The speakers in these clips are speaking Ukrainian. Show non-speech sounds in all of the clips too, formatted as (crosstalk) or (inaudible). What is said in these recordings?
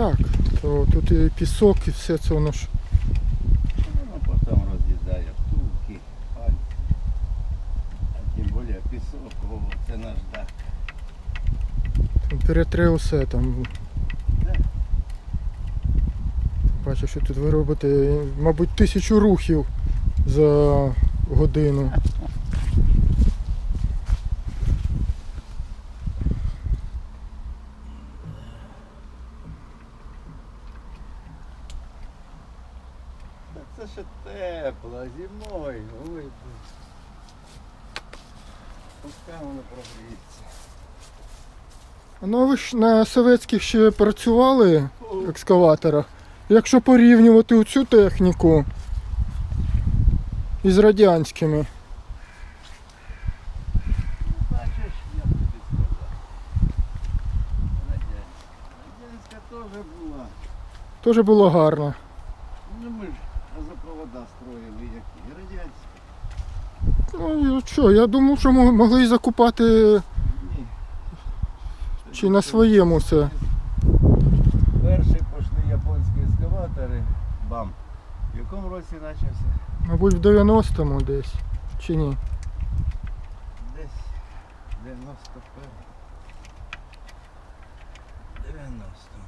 Так, то тут і пісок, і все це воно ж. Воно потім роз'їдає втулки, пальці. А тим більше пісок, це наш дах. Там перетре усе там. Бачу, що тут ви робите, мабуть, тисячу рухів за годину. (laughs) це ще тепло, зимою. Ой. Пускай воно прогріється. Ну ви ж на советських ще працювали екскаваторах. Якщо порівнювати цю техніку із радянськими, Бачиш, я тобі сказав. Радянська. Радянська теж була. теж було гарно. Ну ми ж які радянські. Ну що, я думав, що мо- могли і закупати Ні. чи на своєму все. Перші пішли японські ескаватори. Бам. В якому році почався? Мабуть, в 90-му десь. Чи ні? Десь 91. 90-му.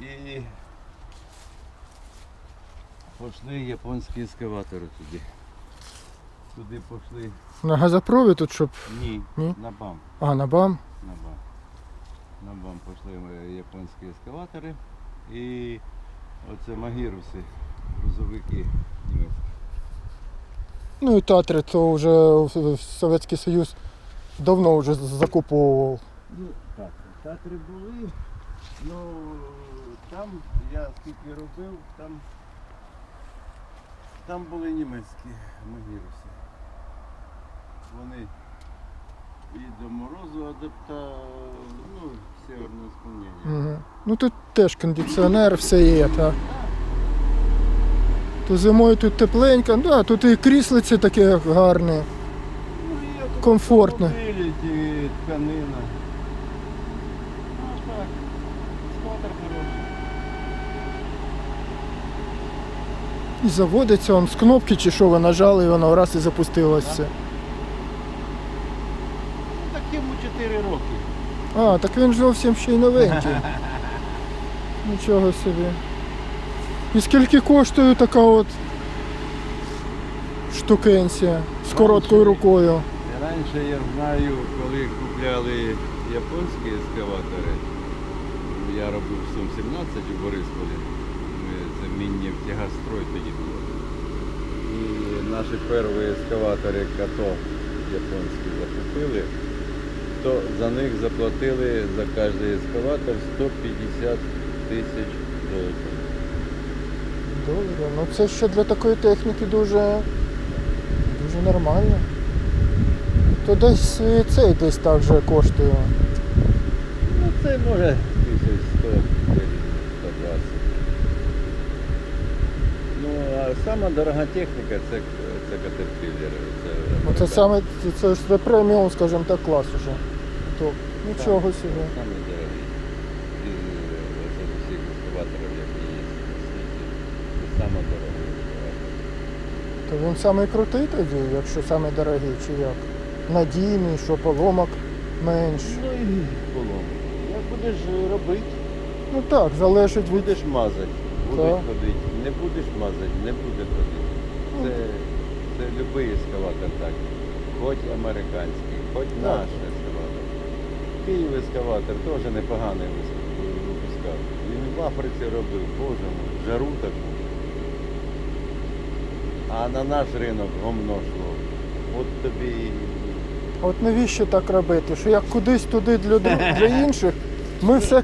І пішли японські ескаватори туди. Туди пішли. На газопровід тут, щоб. Ні, Ні? на БАМ. А, на БАМ. На БАМ. На БАМ пішли японські ескаватори. І оце магіруси, грузовики німецькі. Ну і Татри, то вже Совєтський Союз давно вже закуповував. Ну, так, татри були. Ну там я скільки робив, там, там були німецькі магіруси. Вони і до морозу адапта, ну, северне склонення. Угу. Ну тут теж кондиціонер, все є, так. То зимою тут тепленько, ну, а тут і кріслиці таке гарне. Ну, ті тканина. Ну так, скватер хороший. І заводиться он з кнопки чи що ви нажали, і воно раз і запустилось все. Ну так йому 4 роки. А, так він зовсім ще й новенький. (laughs) Нічого собі. І скільки коштує така от штукенція з короткою рукою? Раніше я знаю, коли купляли японські ескаватори, я робив в Сум-17 у Борисполі. Ми, це Міннефтегастрой тоді було. І наші перші ескаватори като японські закупили, то за них заплатили за кожен ескаватор 150 тисяч доларів. Доларів. Ну це ще для такої техніки дуже, дуже нормально. То десь і цей десь так же коштує. Ну це може 1100 120. Ну, а сама дорога техніка це, це Caterpillar. Це, Ну це саме це, це це преміум, скажімо так, клас уже. То нічого собі. Саме дорогий. Із оце з усіх ескаваторів, які є на світі. Це саме ескаватор. То він самий крутий тоді, якщо самий дорогий, чи як? Надійний, що поломок менш. Ну і полом. Як будеш робити, Ну так, залежить від. будеш мазати, Так. ходити. Не будеш мазати, не буде ходити. Це, це будь-який ескаватор так. Хоч американський, хоч наш ескаватор. Київ ескаватор теж непоганий випускав. Він в Африці робив, боже мой, жару таку. А на наш ринок гомно шло. От тобі От навіщо так робити? Що як кудись туди для, для (laughs) інших, ми все